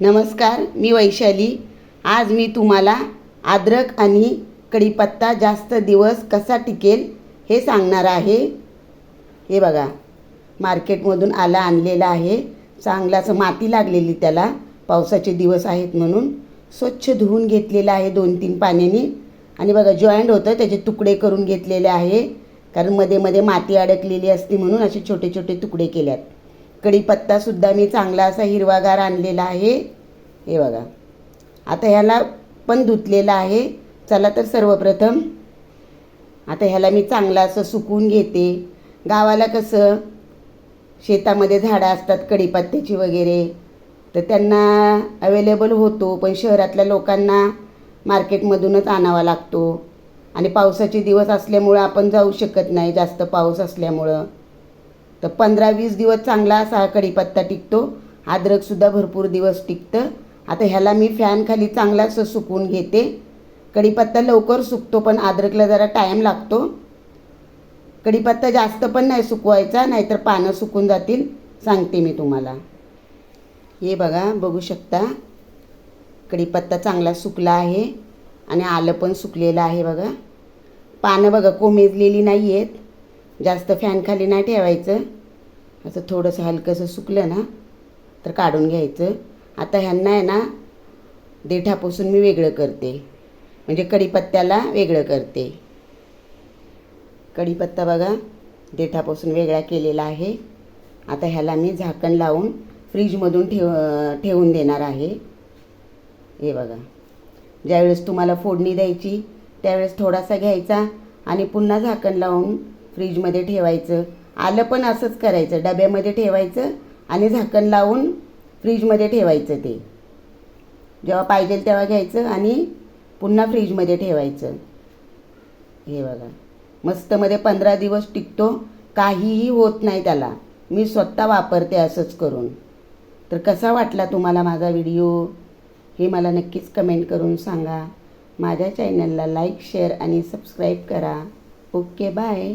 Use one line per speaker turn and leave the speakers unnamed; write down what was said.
नमस्कार मी वैशाली. आज मी तुम्हाला अद्रक आणि कढीपत्ता जास्त दिवस कसा टिकेल हे सांगणार आहे. हे बघा मार्केटमधून आला आणलेला आहे. चांगलं असं माती लागलेली त्याला. पावसाचे दिवस आहेत म्हणून स्वच्छ धुवून घेतलेलं आहे दोन तीन पाण्याने. आणि बघा जॉईंट होतं त्याचे तुकडे करून घेतलेले आहे. कारण मध्ये मध्ये माती अडकलेली असते म्हणून असे छोटे छोटे तुकडे केल्यात. कढीपत्तासुद्धा मी चांगला असा हिरवागार आणलेला आहे. हे बघा. आता ह्याला पण धुतलेला आहे. चला तर सर्वप्रथम आता ह्याला मी चांगला असं सुकून घेते. गावाला कसं शेतामध्ये झाडं असतात कढीपत्त्याची वगैरे तर त्यांना अवेलेबल होतो पण शहरातल्या लोकांना मार्केटमधूनच आणावा लागतो. आणि पावसाचे दिवस असल्यामुळं आपण जाऊ शकत नाही जास्त पाऊस असल्यामुळं. तर पंधरा वीस दिवस चांगला असा हा कढीपत्ता टिकतो. अद्रकसुद्धा भरपूर दिवस टिकतं. आता ह्याला मी फॅनखाली चांगला असं सुकवून घेते. कढीपत्ता लवकर सुकतो पण अद्रकला जरा टाईम लागतो. कढीपत्ता जास्त पण नाही सुकवायचा नाहीतर पानं सुकून जातील. सांगते मी तुम्हाला. हे बघा बघू शकता. कढीपत्ता चांगला सुकला आहे. आणि आलं पण सुकलेलं आहे बघा. पानं बघा कोमेजलेली नाही आहेत जास्त फॅनखाली नाही ठेवायचं. असं थोडंसं हलकंसं सुकलं ना तर काढून घ्यायचं. आता ह्यांना आहे ना देठापासून मी वेगळं करते. म्हणजे कढीपत्त्याला वेगळं करते. कढीपत्ता बघा देठापासून वेगळा केलेला आहे. आता ह्याला मी झाकण लावून फ्रीजमधून ठेव ठेवून देणार आहे. हे बघा. ज्यावेळेस तुम्हाला फोडणी द्यायची त्यावेळेस थोडासा घ्यायचा आणि पुन्हा झाकण लावून फ्रीजमध्ये ठेवायचं. आलं पण असंच करायचं. डब्यामध्ये ठेवायचं आणि झाकण लावून फ्रीजमध्ये ठेवायचं ते. जेव्हा पाहिजे तेव्हा घ्यायचं आणि पुन्हा फ्रीजमध्ये ठेवायचं. हे बघा. मस्तमध्ये पंधरा दिवस टिकतो. काहीही होत नाही त्याला. मी स्वतः वापरते असंच करून. तर कसा वाटला तुम्हाला माझा व्हिडिओ? हे मला नक्कीच कमेंट करून सांगा. माझ्या चॅनलला लाईक शेअर आणि सबस्क्राईब करा. Okay bye.